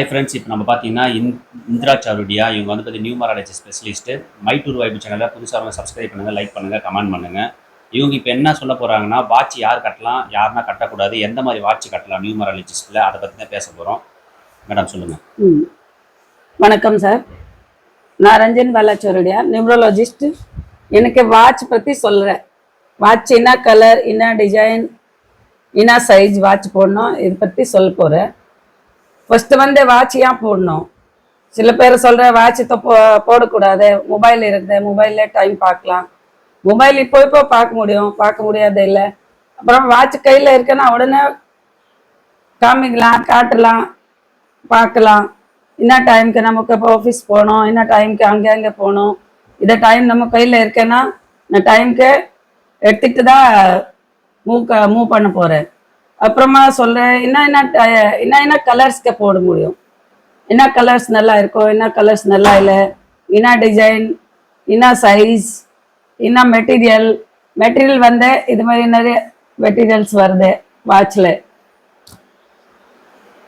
Hi friends இப்போ நம்ம பார்த்தீங்கன்னா இந் இந்திரா சாருடியா இவங்க வந்து பார்த்தி நியூமராலஜி ஸ்பெஷலிஸ்ட்டு மை டூர் வைப்பு சேனலை புதுசாக சப்ஸ்கிரைப் பண்ணுங்கள் லைக் பண்ணுங்கள் கமெண்ட் பண்ணுங்கள் இவங்க இப்போ என்ன சொல்ல போகிறாங்கன்னா வாட்ச் யார் கட்டலாம் யாருன்னா கட்டக்கூடாது எந்த மாதிரி வாட்ச் கட்டலாம் நியூமராலஜிஸ்ட்டில் அதை பற்றி தான் பேச போகிறோம் மேடம் சொல்லுங்கள் ம். வணக்கம் சார் நான் ரஞ்சன் பாலாச்சோருடைய நியூமரோலஜிஸ்ட் எனக்கு வாட்ச் பற்றி சொல்கிறேன் வாட்ச் என்ன கலர் என்ன டிசைன் என்ன சைஸ் வாட்ச் போடணும் இதை பற்றி சொல்ல போகிறேன் ஃபஸ்ட்டு வந்து வாட்சியாக போடணும்? சில பேர் சொல்கிற வாட்சத்தை போ போடக்கூடாது. மொபைல் இருக்குது மொபைலில் டைம் பார்க்கலாம். மொபைல் இப்போ இப்போ பார்க்க முடியும். பார்க்க முடியாது இல்லை. அப்புறம் வாட்ச் கையில் இருக்குன்னா உடனே காமிக்கலாம் காட்டலாம் பார்க்கலாம். என்ன டைமுக்கு நமக்கு இப்போ ஆஃபீஸ் போகணும்? என்ன டைமுக்கு அங்கே அங்கே போகணும்? இதை டைம் நம்ம கையில் இருக்கேன்னா நான் டைமுக்கு எடுத்துக்கிட்டு தான் மூவ் க மூவ் பண்ண போகிறேன் அப்புறமா சொல்கிறேன் என்ன என்ன என்ன என்ன கலர்ஸ்க்கு போட முடியும்? என்ன கலர்ஸ் நல்லா இருக்கும் என்ன கலர்ஸ் நல்லா இல்லை? என்ன டிசைன் என்ன சைஸ் என்ன மெட்டீரியல் மெட்டீரியல் வந்து இது மாதிரி நிறைய மெட்டீரியல்ஸ் வருது வாட்சில்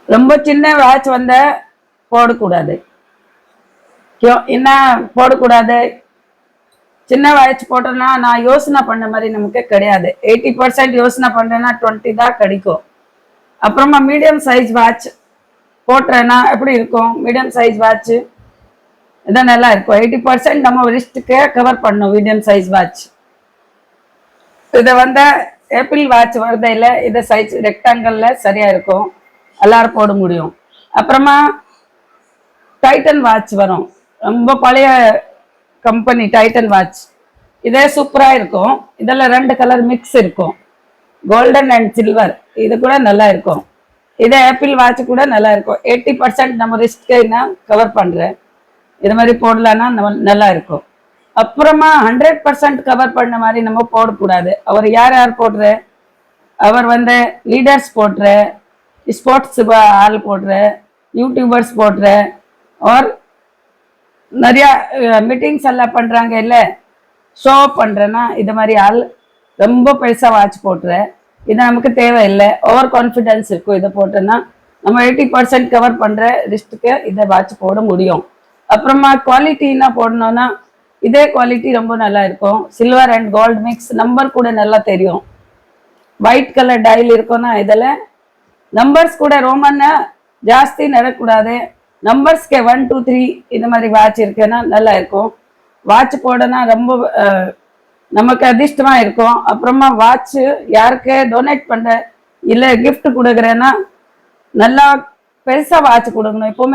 ரொம்ப சின்ன வாட்ச் வந்து போடக்கூடாது. என்ன போடக்கூடாது? சின்ன வாட்ச் போட்டோம்னா நான் யோசனை பண்ண மாதிரி நமக்கு கிடையாது. எயிட்டி பர்சன்ட் யோசனை பண்றேன்னா டுவெண்ட்டி தான் கிடைக்கும். அப்புறமா மீடியம் சைஸ் வாட்ச் போட்டுறேன்னா எப்படி இருக்கும்? மீடியம் சைஸ் வாட்ச் இதான் நல்லா இருக்கும். எயிட்டி பர்சன்ட் நம்ம ரிஸ்ட்டுக்கே கவர் பண்ணும் மீடியம் சைஸ் வாட்ச். இதை வந்து ஏப்பிள் வாட்ச் வருதையில் இதை சைஸ் ரெக்டாங்கிளில் சரியா இருக்கும். எல்லாரும் போட முடியும். அப்புறமா டைட்டன் வாட்ச் வரும். ரொம்ப பழைய கம்பெனி டைட்டன் வாட்ச் இதே சூப்பராக இருக்கும். இதில் ரெண்டு கலர் மிக்ஸ் இருக்கும். கோல்டன் அண்ட் சில்வர் இது கூட நல்லா இருக்கும். இதே ஆப்பிள் வாட்ச் கூட நல்லா இருக்கும். எயிட்டி பர்சன்ட் நம்ம ரிஸ்க்கு நான் கவர் பண்ணுறேன் இது மாதிரி போடலான்னா நம்ம நல்லா இருக்கும். அப்புறமா ஹண்ட்ரட் பர்சன்ட் கவர் பண்ண மாதிரி நம்ம போடக்கூடாது. அவர் யார் யார் போடுற? அவர் வந்து லீடர்ஸ் போடுற ஸ்போர்ட்ஸ் ஆள் போடுற யூடியூபர்ஸ் போடுற ஆர் நிறையா மீட்டிங்ஸ் எல்லாம் பண்ணுறாங்க இல்லை? ஷோ பண்ணுறேன்னா இது மாதிரி ஆள் ரொம்ப பைசா வாட்ச் போட்டுற. இது நமக்கு தேவையில்லை. ஓவர் கான்ஃபிடென்ஸ் இருக்கும். இதை போட்டோன்னா நம்ம எயிட்டி பர்சன்ட் கவர் பண்ணுற ரிஸ்ட்டுக்கு இதை வாட்ச் போட முடியும். அப்புறமா குவாலிட்டின்னா போடணுன்னா போடணும்னா இதே குவாலிட்டி ரொம்ப நல்லா இருக்கும். Silver and gold mix number கூட நல்லா தெரியும். ஒயிட் கலர் டைல் இருக்கும்னா இதில் நம்பர்ஸ் கூட ரோமன்னா ஜாஸ்தி நடக்கூடாது. நம்பர்ஸ்க்கு ஒன் டூ த்ரீ இந்த மாதிரி வாட்ச் இருக்குன்னா நல்லா இருக்கும். வாட்ச் போடனா ரொம்ப நமக்கு அதிர்ஷ்டமா இருக்கும். அப்புறமா வாட்ச் யாருக்கு டொனேட் பண்ற இல்லை கிஃப்ட் கொடுக்குறேன்னா நல்லா பெருசா வாட்ச் கொடுக்கணும். எப்போவுமே